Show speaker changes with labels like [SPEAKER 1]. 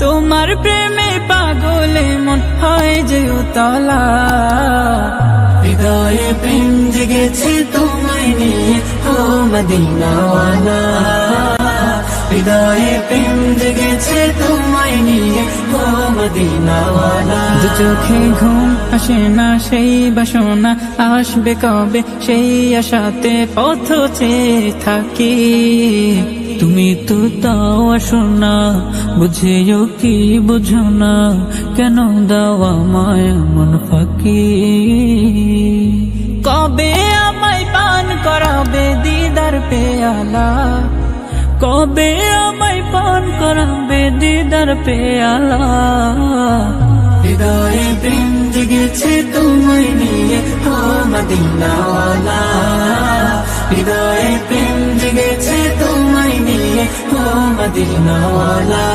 [SPEAKER 1] তোমার প্রেমে পাগলে মন হয় যে উতলা। হৃদয়ে প্রেম জেগেছে তোমায় নিয়ে, ও মদিনাওয়ালা। হৃদয়ে প্রেম জেগেছে তোমায় নিয়ে, ও দু চোখে ঘুম আসে না সেই বাসনা, আসবে কবে সেই আশাতে পথ চেয়ে থাকি। তুমি তো তাও আসো না, বুঝেও কি বুঝো না, কেন দাওয়া মায়া মন ফাঁকি? কবে আমায় পান করাবে দিদার পেয়ালা? কবে আমায় পান করাবে দিদার পেয়ালা? হৃদয়ে প্রেম জেগেছে তোমায় নিয়ে ও মদিনাওয়ালা হৃদয়ে প্রেম জেগেছে নিয়ে ও মদিনাওয়ালা